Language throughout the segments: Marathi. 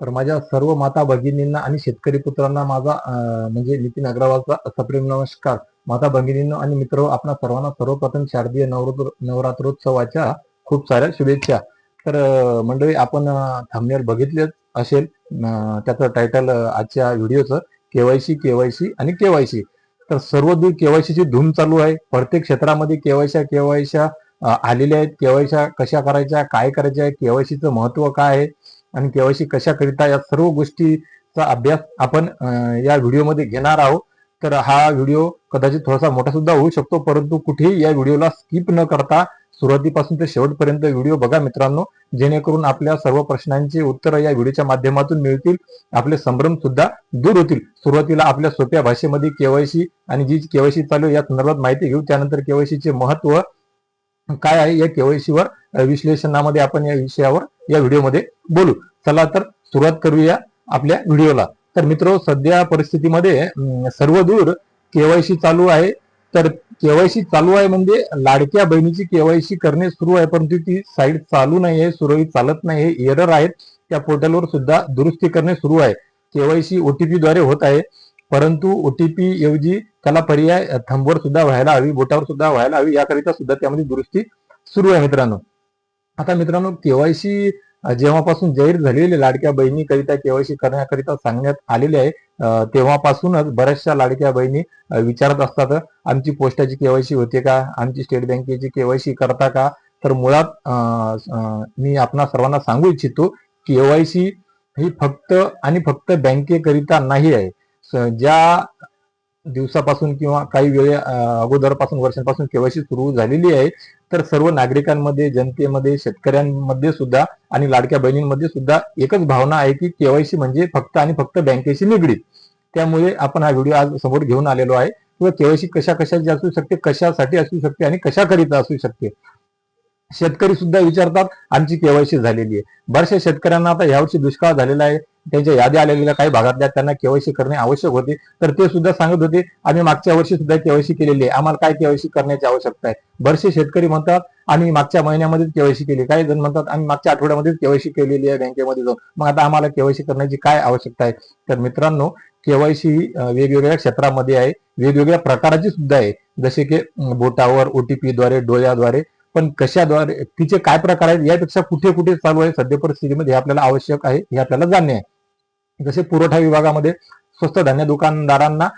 तर माझ्या सर्व माता भगिनींना आणि शेतकरी पुत्रांना माझा म्हणजे नितीन अग्रवालचा सप्रेम नमस्कार. माता भगिनींनो आणि मित्र आपणा सर्वांना सर्वप्रथम शारदीय नवरात्र नवरात्रोत्सवाच्या खूप साऱ्या शुभेच्छा. तर मंडळी आपण थांबण्यावर बघितलेच असेल त्याचं टायटल आजच्या व्हिडिओचं केवायसी केवायसी आणि केवायसी तर सर्व दूर केवायसीची धूम चालू आहे. प्रत्येक क्षेत्रामध्ये केवायशा केवायशा आलेल्या आहेत. केवायशा कशा करायच्या काय करायच्या आहे केवायसीचं महत्त्व काय आहे? आणि केवायसी कशाकरिता या सर्व गोष्टीचा अभ्यास आपण या व्हिडिओमध्ये घेणार आहोत. तर हा व्हिडिओ कदाचित थोडासा मोठा सुद्धा होऊ शकतो परंतु कुठेही या व्हिडिओला स्किप न करता सुरुवातीपासून ते शेवटपर्यंत व्हिडिओ बघा मित्रांनो. जेणेकरून आपल्या सर्व प्रश्नांची उत्तरं या व्हिडिओच्या माध्यमातून मिळतील आपले संभ्रम सुद्धा दूर होतील. सुरुवातीला आपल्या सोप्या भाषेमध्ये केवायसी आणि जी केवायसी चालू या संदर्भात माहिती घेऊ त्यानंतर केवायसीचे महत्त्व काय आहे या केवायसीवर विश्लेषणामध्ये आपण या विषयावर या व्हिडिओमध्ये बोलू. चला तर सुरुवात करूया आपल्या व्हिडिओला. तर मित्र सध्या परिस्थितीमध्ये सर्व दूर केवायसी चालू आहे. तर केवायसी चालू आहे म्हणजे लाडक्या बहिणीची केवायसी करणे सुरू आहे परंतु ती साईट चालू नाही आहे सुरळीत चालत नाही आहे एरर आहेत. त्या पोर्टलवर सुद्धा दुरुस्ती करणे सुरू आहे. केवायसी ओटीपी द्वारे होत आहे. परंतु ओटीपी ऐवजी त्याला पर्याय थंबवर सुद्धा व्हायला हवी बोटावर सुद्धा व्हायला हवी याकरिता सुद्धा त्यामध्ये दुरुस्ती सुरू आहे मित्रांनो. आता मित्रांनो केवायसी जेव्हापासून जाहीर झालेली लाडक्या बहिणीकरिता केवायसी करण्याकरिता सांगण्यात आलेले आहे तेव्हापासूनच बऱ्याचशा लाडक्या बहिणी विचारत असतात आमची पोस्टाची केवायसी होते का आमची स्टेट बँकेची केवायसी करता का? तर मुळात मी आपणा सर्वांना सांगू इच्छितो केवायसी ही फक्त आणि फक्त बँकेकरिता नाही आहे. ज्या दिवसापासून किंवा काही वेळे अगोदरपासून वर्षांपासून केवायसी सुरू झालेली आहे तर सर्व नागरिकांमध्ये जनतेमध्ये शेतकऱ्यांमध्ये सुद्धा आणि लाडक्या बहिणींमध्ये सुद्धा एकच भावना आहे की केवायसी म्हणजे फक्त आणि फक्त बँकेशी निगडीत. त्यामुळे आपण हा व्हिडिओ आज समोर घेऊन आलेलो आहे. किंवा केवायसी कशा कशाची असू शकते कशासाठी असू शकते आणि कशाकरिता असू शकते. शेतकरी सुद्धा विचारतात आमची केवायसी झालेली आहे. बऱ्याचशा शेतकऱ्यांना आता यावर्षी दुष्काळ झालेला आहे. त्यांच्या याद्या आलेल्या काही भागातल्या त्यांना केवायसी करणे आवश्यक होते. तर ते सुद्धा सांगत होते आम्ही मागच्या वर्षी सुद्धा केवायसी केलेली आहे. आम्हाला काय केवायसी करण्याची आवश्यकता आहे? बरेचसे शेतकरी म्हणतात आम्ही मागच्या महिन्यामध्येच केवायसी केली. काही जण म्हणतात आम्ही मागच्या आठवड्यामध्ये केवायसी केलेली आहे बँकेमध्ये जाऊन. मग आता आम्हाला केवायसी करण्याची काय आवश्यकता आहे? तर मित्रांनो केवायसी वेगवेगळ्या क्षेत्रामध्ये आहे. वेगवेगळ्या प्रकाराची सुद्धा आहे. जसे की बोटावर ओटीपी द्वारे डोळ्याद्वारे पण कशाद्वारे तिचे काय प्रकार आहेत यापेक्षा कुठे कुठे चालू आहे सध्या परिस्थितीमध्ये हे आपल्याला आवश्यक आहे हे आपल्याला जाणणे आहे. जसे पुरवठा विभागामध्ये स्वस्त धान्य दुकानदारांना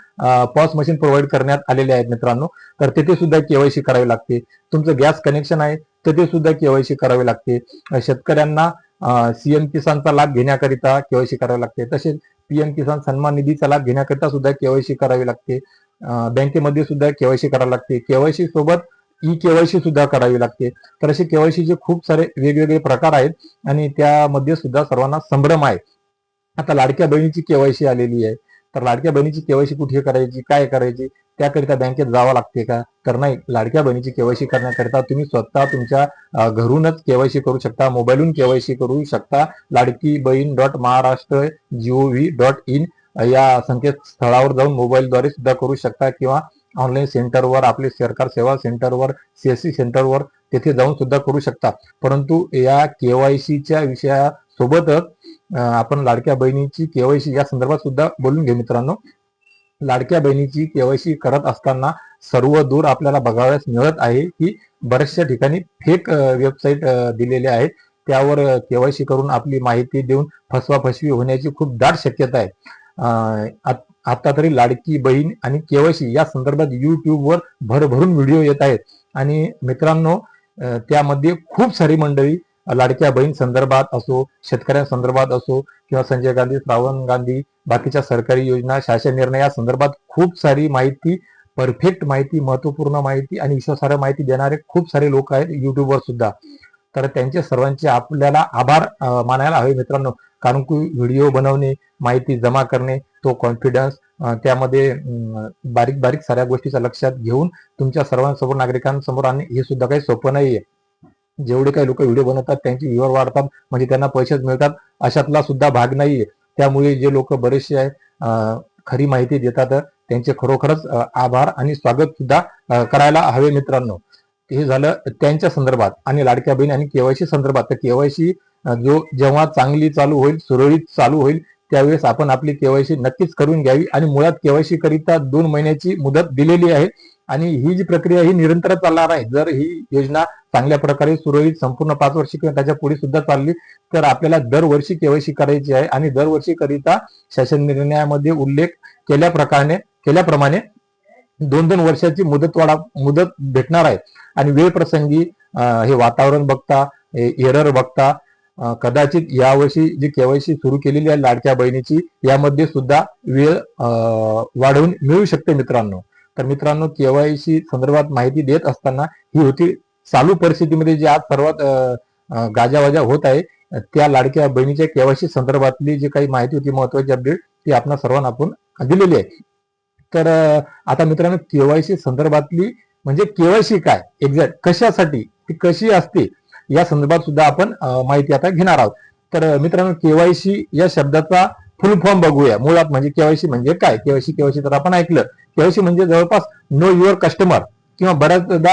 पॉस मशीन प्रोव्हाइड करण्यात आलेले आहेत मित्रांनो तर तिथे सुद्धा केवायसी करावी लागते. तुमचं गॅस कनेक्शन आहे तिथे सुद्धा केवायसी करावी लागते. शेतकऱ्यांना सीएम किसानचा लाभ घेण्याकरिता केवायसी करावी लागते. तसेच पीएम किसान सन्मान निधीचा लाभ घेण्याकरिता सुद्धा केवायसी करावी लागते. बँकेमध्ये सुद्धा केवायसी करावी लागते. केवायसी सोबत ई केवायसी सुद्धा करावी लागते. तर असे केवायसीचे खूप सारे वेगवेगळे प्रकार आहेत आणि त्यामध्ये सुद्धा सर्वांना संभ्रम आहे. आता लाडक्या बहिणीची केवायसी आलेली आहे. तर लाडक्या बहिणीची केवायसी कुठे करायची काय करायची त्याकरिता बँकेत जावं लागते का? तर नाही लाडक्या बहिणीची केवायसी करण्याकरिता तुम्ही स्वतः तुमच्या घरूनच केवायसी करू शकता मोबाईलहून केवायसी करू शकता. Ladki Bahin dot Maharashtra G O V dot in या संकेतस्थळावर जाऊन मोबाईलद्वारे सुद्धा करू शकता किंवा ऑनलाईन सेंटरवर आपले सरकार सेवा सेंटरवर सीएससी सेंटरवर तेथे जाऊन सुद्धा करू शकता. परंतु या केवायसीच्या विषयासोबतच आपण लाडक्या बहिणीची केवायसी या संदर्भात सुद्धा बोलून घेऊ मित्रांनो. लाडक्या बहिणीची केवायसी करत असताना सर्व दूर आपल्याला बघावयास मिळत आहे की बऱ्याचशा ठिकाणी फेक वेबसाईट दिलेल्या आहेत. त्यावर केवायसी करून आपली माहिती देऊन फसवाफसवी होण्याची खूप दाट शक्यता आहे. आता तरी लाडकी बहीण आणि केवायसी या संदर्भात युट्यूबवर भरभरून व्हिडिओ येत आहेत. आणि मित्रांनो त्यामध्ये खूप सारी मंडळी लाडक्या बहीण संदर्भात असो शेतकऱ्यांसंदर्भात असो किंवा संजय गांधी श्रावण गांधी बाकीच्या सरकारी योजना शासन निर्णय या संदर्भात खूप सारी माहिती परफेक्ट माहिती महत्त्वपूर्ण माहिती आणि विश्वासार्ह माहिती देणारे खूप सारे लोक आहेत युट्यूबवर सुद्धा. तर त्यांचे सर्वांचे आपल्याला आभार मानायला हवे मित्रांनो. कारण की व्हिडिओ बनवणे माहिती जमा करणे तो कॉन्फिडन्स त्यामध्ये बारीक बारीक साऱ्या गोष्टीचा लक्षात घेऊन तुमच्या सर्वांसमोर नागरिकांसमोर आणणे हे सुद्धा काही सोपं नाहीये. जेवढे काही लोक व्हिडिओ बनवतात त्यांची व्ह्युअर वाढतात म्हणजे त्यांना पैसेच मिळतात अशातला सुद्धा भाग नाहीये. त्यामुळे जे लोक बरेचसे खरी माहिती देतात त्यांचे खरोखरच आभार आणि स्वागत सुद्धा करायला हवे मित्रांनो. हे झालं त्यांच्या संदर्भात आणि लाडक्या बहीण आणि केवायसी संदर्भात. तर केवायसी जो जेव्हा चांगली चालू होईल सुरळीत चालू होईल त्यावेळेस आपण आपली केवायसी नक्कीच करून घ्यावी आणि मुळात केवायसी करिता दोन महिन्याची मुदत दिलेली आहे. आणि ही जी प्रक्रिया ही निरंतर चालणार आहे. जर ही योजना चांगल्या प्रकारे सुरळीत संपूर्ण पाच वर्ष किंवा त्याच्या पुढे सुद्धा चालली तर आपल्याला दरवर्षी केवायसी करायची आहे. आणि दरवर्षी करिता शासन निर्णयामध्ये उल्लेख केल्या प्रकारे केल्याप्रमाणे दोन दोन वर्षाची मुदत वाढा मुदत भेटणार आहे. आणि वेळ प्रसंगी हे वातावरण बघता एरर बघता कदाचित यावर्षी जी केवायसी सुरू केलेली आहे लाडक्या बहिणीची यामध्ये सुद्धा वेळ वाढवून मिळू शकते मित्रांनो. तर मित्रांनो केवायसी संदर्भात माहिती देत असताना ही होती चालू परिस्थितीमध्ये जी आज सर्वात गाजावाजा होत आहे त्या लाडक्या बहिणीच्या केवायसी संदर्भातली जी काही माहिती होती महत्वाची अपडेट ती आपण सर्वांना आपण दिलेली आहे. तर आता मित्रांनो केवायसी संदर्भातली म्हणजे केवायसी काय? एक्झॅक्ट कशासाठी? ती कशी असते? या संदर्भात सुद्धा आपण माहिती आता घेणार आहोत. तर मित्रांनो केवायसी या शब्दाचा फुल फॉर्म बघूया. मुळात म्हणजे केवायसी म्हणजे काय? केवायसी केवायसी तर आपण ऐकलं. केवायसी म्हणजे जवळपास नो युअर कस्टमर किंवा बऱ्याचदा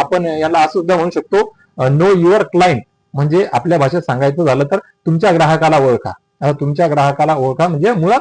आपण याला असं सुद्धा म्हणू शकतो नो युअर क्लायंट म्हणजे आपल्या भाषेत सांगायचं झालं तर तुमच्या ग्राहकाला ओळखा. आता तुमच्या ग्राहकाला ओळखा म्हणजे मुळात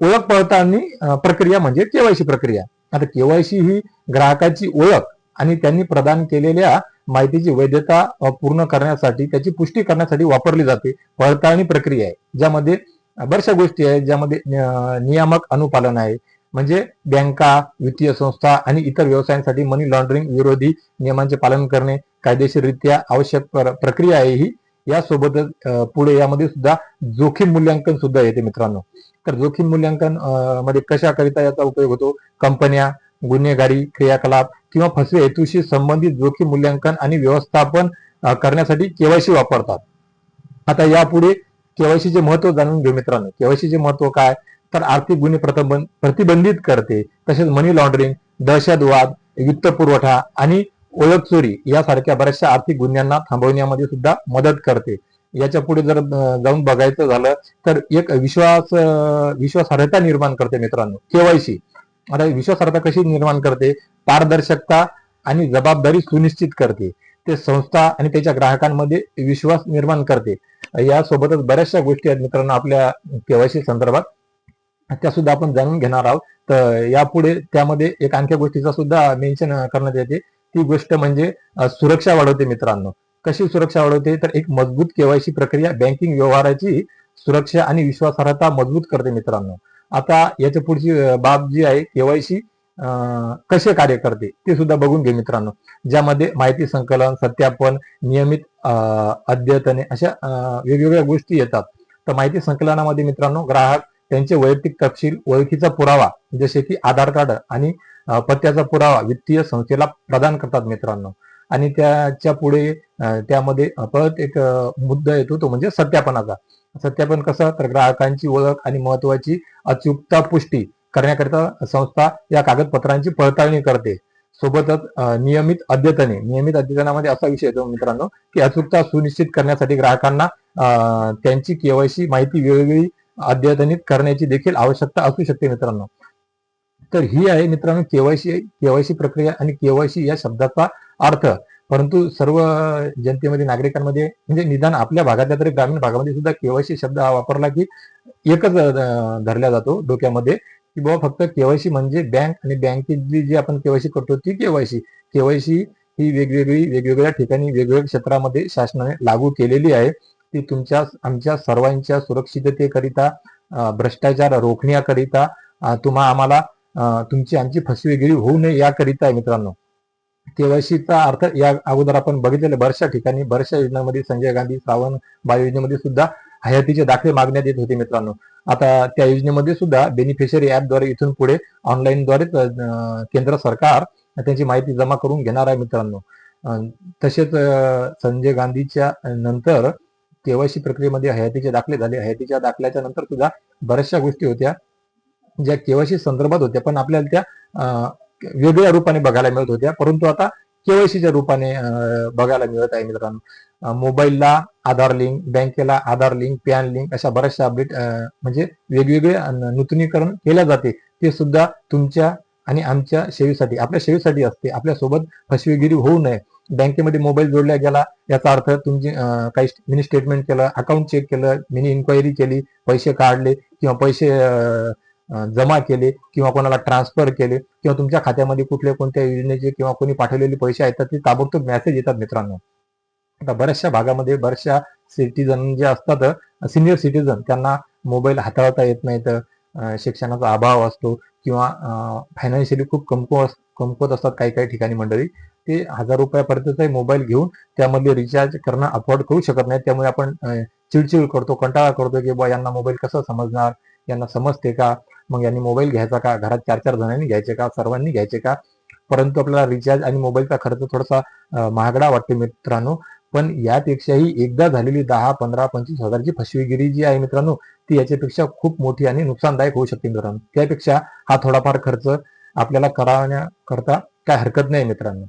ओळख पळताळणी प्रक्रिया म्हणजे केवायसी प्रक्रिया. आता केवायसी ही ग्राहकाची ओळख आणि त्यांनी प्रदान केलेल्या माहितीची वैधता पूर्ण करण्यासाठी त्याची पुष्टी करण्यासाठी वापरली जाते. पडताळणी प्रक्रिया आहे ज्यामध्ये बऱ्याचशा गोष्टी आहेत ज्यामध्ये नियामक अनुपालन आहे. म्हणजे बँका वित्तीय संस्था आणि इतर व्यवसायांसाठी मनी लॉन्ड्रिंग विरोधी नियमांचे पालन करणे कायदेशीररित्या आवश्यक प्र- प्रक्रिया आहे ही. यासोबतच पुढे यामध्ये सुद्धा जोखीम मूल्यांकन सुद्धा येते मित्रांनो. तर जोखीम मूल्यांकनमध्ये कशाकरिता याचा उपयोग होतो? कंपन्या गुन्हेगारी क्रियाकलाप किंवा फसवे हेतूशी संबंधित जोखीम मूल्यांकन आणि व्यवस्थापन करण्यासाठी केवायसी वापरतात. आता यापुढे केवायसीचे महत्त्व जाणून घेऊ मित्रांनो. केवायसीचे महत्त्व काय? तर आर्थिक गुन्हे प्रतिबंधित करते तसेच मनी लॉन्ड्रिंग दहशतवाद वित्त पुरवठा आणि ओळख चोरी यासारख्या बऱ्याचशा आर्थिक गुन्ह्यांना थांबवण्यामध्ये सुद्धा मदत करते. याच्यापुढे जर जाऊन बघायचं झालं तर एक विश्वास विश्वासार्हता निर्माण करते मित्रांनो. केवायसी आता विश्वासार्हता कशी निर्माण करते? पारदर्शकता आणि जबाबदारी सुनिश्चित करते. ते संस्था आणि त्याच्या ग्राहकांमध्ये विश्वास निर्माण करते. यासोबतच बऱ्याचशा गोष्टी आहेत मित्रांनो आपल्या केवायसी संदर्भात. त्या सुद्धा आपण जाणून घेणार आहोत. तर यापुढे त्यामध्ये एक आणखी गोष्टीचा सुद्धा मेन्शन करण्यात येते. ती गोष्ट म्हणजे सुरक्षा वाढवते मित्रांनो. कशी सुरक्षा वाढवते? तर एक मजबूत केवायसी प्रक्रिया बँकिंग व्यवहाराची सुरक्षा आणि विश्वासार्हता मजबूत करते मित्रांनो. आता याच्या पुढची बाब जी आहे केवायसी कसे कार्य करते ते सुद्धा बघून घे मित्रांनो. ज्यामध्ये माहिती संकलन सत्यापन नियमित अद्यतने अशा वेगवेगळ्या गोष्टी येतात. तर माहिती संकलनामध्ये मित्रांनो ग्राहक त्यांचे वैयक्तिक तपशील ओळखीचा पुरावा जसे की आधार कार्ड आणि पत्त्याचा पुरावा वित्तीय संस्थेला प्रदान करतात मित्रांनो. आणि त्याच्या पुढे त्यामध्ये परत एक मुद्दा येतो तो म्हणजे सत्यापनाचा. सत्यापन कसं तर ग्राहकांची ओळख आणि महत्वाची अचूकता पुष्टी करण्याकरिता संस्था या कागदपत्रांची पडताळणी करते. सोबतच नियमित अद्यतने नियमित अद्यतनामध्ये असा विषय येतो मित्रांनो की अचूकता सुनिश्चित करण्यासाठी ग्राहकांना त्यांची केवायसी माहिती वेगवेगळी अद्यतनित करण्याची देखील आवश्यकता असू शकते मित्रांनो. तर ही आहे मित्रांनो केवायसी केवायसी प्रक्रिया आणि केवायसी या शब्दाचा अर्थ. परंतु सर्व जनतेमध्ये नागरिकांमध्ये म्हणजे निदान आपल्या भागातल्या तरी ग्रामीण भागामध्ये सुद्धा केवायसी शब्द हा वापरला की एकच धरला जातो डोक्यामध्ये की बाबा फक्त केवायसी म्हणजे बँक आणि बँकेतली जी आपण केवायसी करतो ती केवायसी. केवायसी ही वेगवेगळी वेगवेगळ्या ठिकाणी वेगवेगळ्या क्षेत्रामध्ये शासनाने लागू केलेली आहे. ती तुमच्या आमच्या सर्वांच्या सुरक्षिततेकरिता भ्रष्टाचार रोखण्याकरिता तुम्हा आम्हाला तुमची आमची फसवेगिरी होऊ नये याकरिता आहे मित्रांनो. केवायसीचा अर्थ या अगोदर आपण बघितलेले बऱ्याचशा ठिकाणी बऱ्याचशा योजनांमध्ये संजय गांधी श्रावण बाल योजनेमध्ये सुद्धा हयातीचे दाखले मागण्यात येत होते मित्रांनो. आता त्या योजनेमध्ये सुद्धा बेनिफिशरी ऍपद्वारे इथून पुढे ऑनलाईनद्वारे केंद्र सरकार त्यांची माहिती जमा करून घेणार आहे मित्रांनो. तसेच संजय गांधीच्या नंतर केवायसी प्रक्रियेमध्ये हयातीचे दाखले झाले. हयातीच्या दाखल्याच्या नंतर सुद्धा बऱ्याचशा गोष्टी होत्या. ज्या केवायसी संदर्भात होत्या पण आपल्याला त्या वेगळ्या रूपाने बघायला मिळत होत्या. परंतु आता केवायसीच्या रूपाने बघायला मिळत आहे मित्रांनो. मोबाईलला आधार लिंक बँकेला आधार लिंक पॅन लिंक अशा बऱ्याचशा अपडेट म्हणजे वेगवेगळे नूतनीकरण केल्या जाते. ते सुद्धा तुमच्या आणि आमच्या सेवेसाठी आपल्या सेवेसाठी असते. आपल्यासोबत फसवेगिरी होऊ नये. बँकेमध्ये मोबाईल जोडला गेला याचा अर्थ तुमची काही मिनी स्टेटमेंट केलं अकाउंट चेक केलं मिनी इन्क्वायरी केली पैसे काढले किंवा पैसे जमा केले किंवा कोणाला ट्रान्सफर केले किंवा तुमच्या खात्यामध्ये कुठल्या कोणत्या योजनेचे किंवा कोणी पाठवलेले पैसे आहेत तर ते ताबडतोब मेसेज येतात मित्रांनो. आता बऱ्याचशा भागामध्ये बऱ्याचशा सिटीजन जे असतात सिनियर सिटीजन त्यांना मोबाईल हाताळता येत नाहीत. शिक्षणाचा अभाव असतो किंवा फायनान्शियली खूप कमकुव कमकुवत असतात काही काही ठिकाणी मंडळी. ते हजार रुपयापर्यंतचा मोबाईल घेऊन त्यामध्ये रिचार्ज करणं अफोर्ड करू शकत नाही त्यामुळे आपण चिडचिड करतो कंटाळा करतो की बा यांना मोबाईल कसं समजणार? यांना समजते का? मग यांनी मोबाईल घ्यायचा का? घरात चार चार जणांनी घ्यायचे का? सर्वांनी घ्यायचे का? परंतु आपल्याला रिचार्ज आणि मोबाईलचा खर्च थोडासा महागडा वाटते मित्रांनो. पण यापेक्षाही एकदा झालेली दहा पंधरा पंचवीस हजारची फसवेगिरी जी आहे मित्रांनो ती याच्यापेक्षा खूप मोठी आणि नुकसानदायक होऊ शकते मित्रांनो. त्यापेक्षा हा थोडाफार खर्च आपल्याला करण्याकरता काय हरकत नाही मित्रांनो.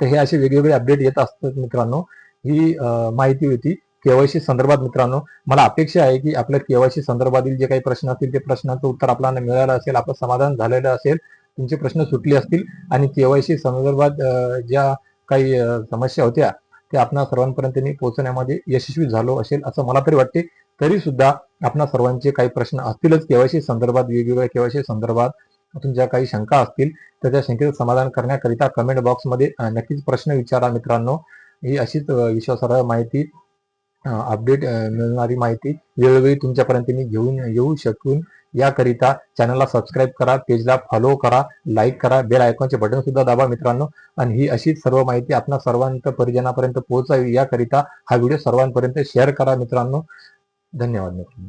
तर हे असे वेगवेगळे अपडेट येत असतात मित्रांनो. ही माहिती होती. केवायसी संदर्भात मित्रांनो मला अपेक्षा आहे की आपल्या केवायसी संदर्भातील जे काही प्रश्न असतील ते प्रश्नाचं उत्तर आपल्याला मिळालं असेल आपलं समाधान झालेलं असेल तुमचे प्रश्न सुटले असतील आणि केवायसी संदर्भात ज्या काही समस्या होत्या त्या आपणा सर्वांपर्यंत मी पोहोचण्यामध्ये यशस्वी झालो असेल असं मला तरी वाटते. तरी सुद्धा आपणा सर्वांचे काही प्रश्न असतीलच. केवायसी संदर्भात वेगवेगळ्या केवायसी संदर्भात तुमच्या काही शंका असतील तर त्या शंकेचं समाधान करण्याकरिता कमेंट बॉक्समध्ये नक्कीच प्रश्न विचारा मित्रांनो. ही अशीच विश्वासार्ह माहिती अपडेट मिळणारी माहिती वेळोवेळी तुमच्यापर्यंत मी घेऊन येऊ शकून. याकरिता चॅनलला सबस्क्राईब करा पेजला फॉलो करा लाईक करा बेल आयकॉनचे बटन सुद्धा दाबा मित्रांनो. आणि ही अशीच सर्व माहिती आपल्या सर्वांत परिजनापर्यंत पोहोचावी. याकरिता हा व्हिडिओ सर्वांपर्यंत शेअर करा मित्रांनो. धन्यवाद मित्रांनो.